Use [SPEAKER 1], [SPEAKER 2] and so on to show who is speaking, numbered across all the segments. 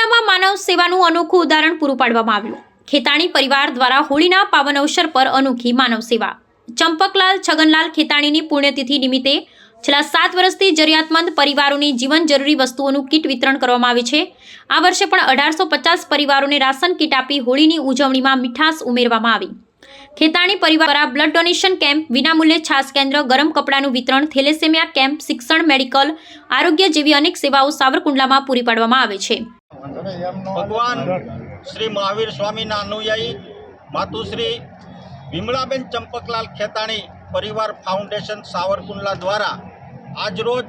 [SPEAKER 1] સાવરકુંડલામાં માનવ સેવાનું અનોખું ઉદાહરણ પૂરું પાડવામાં આવ્યું. ખેતાણી પરિવાર દ્વારા હોળીના પાવન અવસર પર અનોખી માનવ સેવા. ચંપકલાલ છગનલાલ ખેતાણીની પુણ્યતિથિ નિમિત્તે છેલ્લા સાત વર્ષથી જરૂરિયાતમંદ પરિવારોની જીવન જરૂરી વસ્તુઓનું કીટ વિતરણ કરવામાં આવે છે. આ વર્ષે પણ અઢારસો પચાસ પરિવારોને રાશન કીટ આપી હોળીની ઉજવણીમાં મીઠાશ ઉમેરવામાં આવી. ખેતાણી પરિવાર દ્વારા બ્લડ ડોનેશન કેમ્પ, વિનામૂલ્યે છાસ કેન્દ્ર, ગરમ કપડાનું વિતરણ, થેલેસેમિયા કેમ્પ, શિક્ષણ, મેડિકલ, આરોગ્ય જેવી અનેક સેવાઓ સાવરકુંડલામાં પૂરી પાડવામાં આવે છે.
[SPEAKER 2] ભગવાન શ્રી મહાવીર સ્વામીના અનુયાયી માતુશ્રી વિમળાબેન ચંપકલાલ ખેતાણી પરિવાર ફાઉન્ડેશન સાવરકુંડલા દ્વારા આજરોજ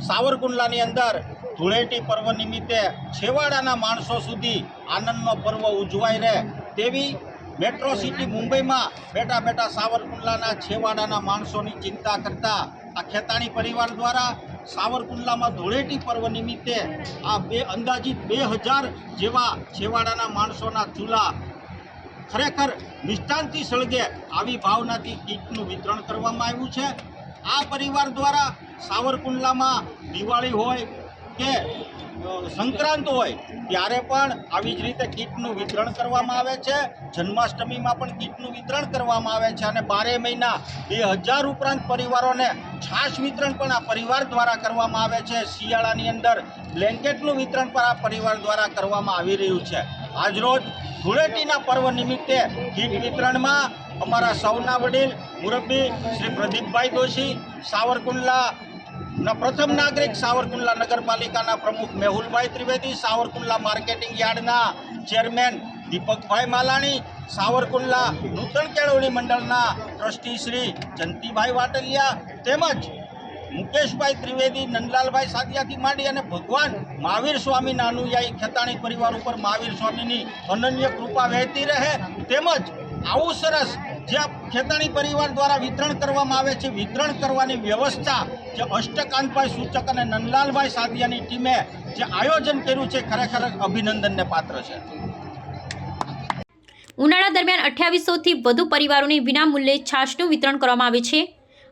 [SPEAKER 2] સાવરકુંડલાની અંદર ધૂળેટી પર્વ નિમિત્તે છેવાડાના માણસો સુધી આનંદનો પર્વ ઉજવાઈ રહે તેવી મેટ્રો સિટી મુંબઈમાં બેઠા બેઠા સાવરકુંડલાના છેવાડાના માણસોની ચિંતા કરતા આ ખેતાણી પરિવાર દ્વારા સાવરકુંડલામાં ધૂળેટી પર્વ નિમિત્તે આ બે અંદાજિત બે હજાર જેવા છેવાડાના માણસોના ચૂલા ખરેખર નિષ્ઠાંતિ સળગે આવી ભાવનાથી કીટનું વિતરણ કરવામાં આવ્યું છે. આ પરિવાર દ્વારા સાવરકુંડલામાં દિવાળી હોય કે સંક્રાંત હોય, ત્યારે પણ આવી જ રીતે કીટનું વિતરણ કરવામાં આવે છે. જન્માષ્ટમીમાં પણ કીટનું વિતરણ કરવામાં આવે છે અને બારે મહિના બે હજાર ઉપરાંત પરિવારોને છાશ વિતરણ પણ આ પરિવાર દ્વારા કરવામાં આવે છે. શિયાળાની અંદર બ્લેન્કેટનું વિતરણ પણ આ પરિવાર દ્વારા કરવામાં આવી રહ્યું છે. આજરોજ ધૂળેટીના પર્વ નિમિત્તે કીટ વિતરણમાં અમારા સૌના વડીલ મુરબ્બી શ્રી પ્રદીપભાઈ દોશી, સાવરકુંડલા પ્રથમ નાગરિક સાવરકુંડલા નગરપાલિકાના પ્રમુખ મેહુલભાઈ ત્રિવેદી, સાવરકુંડલા માર્કેટિંગ યાર્ડના ચેરમેન દીપકભાઈ માલાણી, સાવરકુંડલા નૂતન કેળવણી મંડળના ટ્રસ્ટી શ્રી જંતીભાઈ વાટલિયા તેમજ મુકેશભાઈ ત્રિવેદી, નંદલાલભાઈ સાદિયાથી માંડી અને ભગવાન મહાવીર સ્વામીના અનુયાયી ખેતાણી પરિવાર ઉપર મહાવીર સ્વામીની અનન્ય કૃપા વહેતી રહે. તેમજ આવું સરસ જે આ ખેતાણી પરિવાર દ્વારા વિતરણ કરવામાં આવે છે. વિતરણ કરવાની વ્યવસ્થા જે અષ્ટકાંતભાઈ સૂચક અને નંદલાલભાઈ સાદિયાની ટીમે જે આયોજન કર્યું છે, ખરેખર અભિનંદનને પાત્ર છે.
[SPEAKER 1] ઉનાળા દરમિયાન અઠ્યાવીસોથી વધુ પરિવારોને વિનામૂલ્યે છાશનું વિતરણ કરવામાં આવે છે.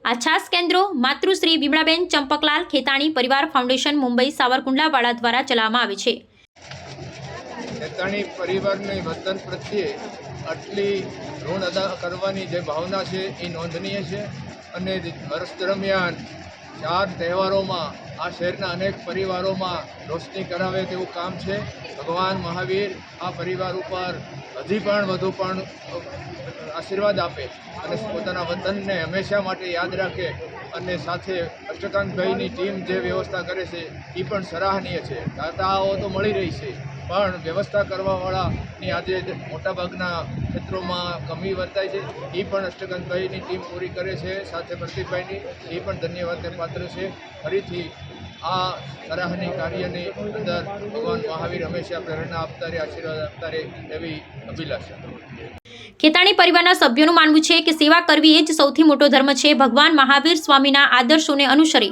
[SPEAKER 1] આ છાશ કેન્દ્રો માતૃશ્રી વિમળાબેન ચંપકલાલ ખેતાણી પરિવાર ફાઉન્ડેશન મુંબઈ સાવરકુંડલાવાળા દ્વારા ચલાવવામાં આવે છે.
[SPEAKER 3] ખેતાણી પરિવારની વતન પ્રત્યે આટલી ઋણ અદા કરવાની જે ભાવના છે એ નોંધનીય છે. અને વર્ષ દરમિયાન ચાર તહેવારોમાં આ શહેરના અનેક પરિવારોમાં રોશની કરાવે તેવું કામ છે. ભગવાન મહાવીર આ પરિવાર ઉપર હજી પણ વધુ પણ આશીર્વાદ આપે અને પોતાના વતનને હંમેશા માટે યાદ રાખે અને સાથે અષ્ટકાંતભાઈની ટીમ જે વ્યવસ્થા કરે છે એ પણ સરાહનીય છે. દાતાઓ તો મળી રહી છે. પણ વ્યવસ્થા કરવાવાળાની આજે મોટાભાગના ક્ષેત્રોમાં કમી વર્તાય છે, એ પણ અષ્ટકાંતભાઈની ટીમ પૂરી કરે છે, સાથે પ્રતિકભાઈની એ પણ ધન્યવાદને પાત્ર છે. ફરીથી આ સરાહની કાર્યની અંદર ભગવાન મહાવીર હંમેશા પ્રેરણા આપતા રહે, આશીર્વાદ આપતા રહે એવી અભિલાષા.
[SPEAKER 1] ખેતાણી પરિવારના સભ્યોનું માનવું છે કે સેવા કરવી એ જ સૌથી મોટો ધર્મ છે. ભગવાન મહાવીર સ્વામીના આદર્શોને અનુસરી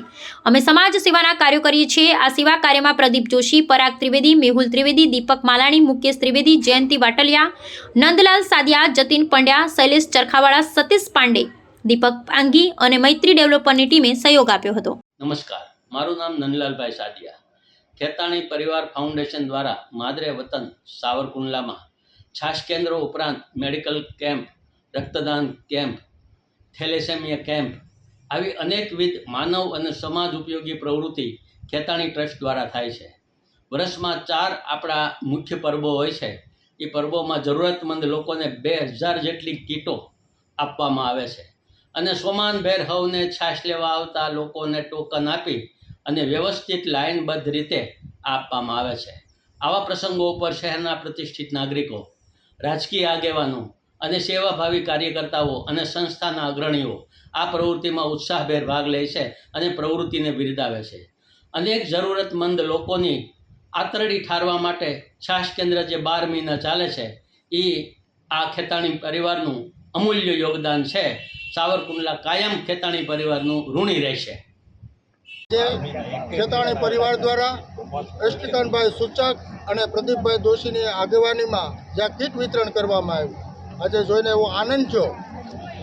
[SPEAKER 1] અમે સમાજ સેવાના કાર્યો કરીએ છીએ. આ સેવા કાર્યમાં પ્રદીપ જોશી, પરાગ ત્રિવેદી, મેહુલ ત્રિવેદી, દીપક માલાણી, મુકેશ ત્રિવેદી, જયંતિ વાટલિયા, નંદલાલ સાદિયા, જતીન પંડ્યા, શૈલેષ ચરખાવાળા, સતીશ પાંડે, દીપક પાંગી અને મૈત્રી ડેવલપરની ટીમે સહયોગ આપ્યો હતો.
[SPEAKER 4] નમસ્કાર. મારું નામ નંદલાલભાઈ સાદિયા. ખેતાણી પરિવાર ફાઉન્ડેશન દ્વારા માદરે વતન સાવરકુંડલામાં છાશ કેન્દ્રો ઉપરાંત મેડિકલ કેમ્પ, રક્તદાન કેમ્પ, થેલેસેમિયા કેમ્પ આવી અનેકવિધ માનવ અને સમાજ ઉપયોગી પ્રવૃત્તિ ખેતાણી ટ્રસ્ટ દ્વારા થાય છે. વર્ષમાં ચાર આપણા મુખ્ય પર્વો હોય છે. એ પર્વોમાં જરૂરતમંદ લોકોને બે હજાર જેટલી કીટો આપવામાં આવે છે. અને સોમાનભેર હવને છાશ લેવા આવતા લોકોને ટોકન આપી અને વ્યવસ્થિત લાઇનબદ્ધ રીતે આપવામાં આવે છે. આવા પ્રસંગો ઉપર શહેરના પ્રતિષ્ઠિત નાગરિકો રાજકીય આગેવાનો અને સેવાભાવી કાર્યકર્તાઓ અને સંસ્થાના અગ્રણીઓ આ પ્રવૃત્તિમાં ઉત્સાહભેર ભાગ લે છે અને પ્રવૃત્તિને બિરદાવે છે. અનેક જરૂરતમંદ લોકોની આતરડી ઠારવા માટે છાશ કેન્દ્ર જે બાર મહિના ચાલે છે, એ આ ખેતાણી પરિવારનું અમૂલ્ય યોગદાન છે. સાવરકુંડલા કાયમ ખેતાણી પરિવારનું ઋણી રહેશે.
[SPEAKER 5] ખેતાણી પરિવાર દ્વારા અષ્ટકાનભાઈ સૂચક અને પ્રદીપભાઈ દોશીની આગેવાનીમાં જ્યાં કીટ વિતરણ કરવામાં આવ્યું. આજે જોઈને એવો આનંદ થયો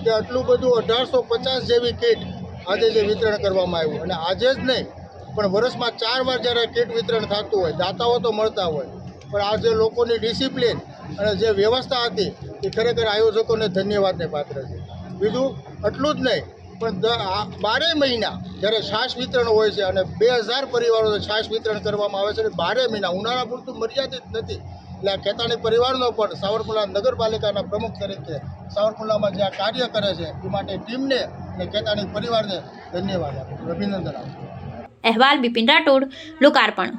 [SPEAKER 5] કે આટલું બધું અઢારસો પચાસ જેવી કીટ આજે જે વિતરણ કરવામાં આવ્યું. અને આજે જ નહીં, પણ વર્ષમાં ચાર વાર જ્યારે કીટ વિતરણ થતું હોય, દાતાઓ તો મળતા હોય. પણ આ જે લોકોની ડિસિપ્લિન અને જે વ્યવસ્થા હતી, એ ખરેખર આયોજકોને ધન્યવાદને પાત્ર છે. બીજું એટલું જ નહીં પણ બારે મહિના જ્યારે છાશ વિતરણ હોય છે અને બે હજાર પરિવારોને છાશ વિતરણ કરવામાં આવે છે અને બારે મહિના ઉનાળા પૂરતું મર્યાદિત નથી. એટલે આ ખેતાણી પરિવારનો પણ સાવરકુંડલા નગરપાલિકાના પ્રમુખ તરીકે સાવરકુંડલામાં જે આ કાર્ય કરે છે, એ માટે ટીમને અને ખેતાણી પરિવારને ધન્યવાદ આપું અભિનંદન આપું
[SPEAKER 1] અહેવાલ બિપિન રાઠોડ, લોકાર્પણ.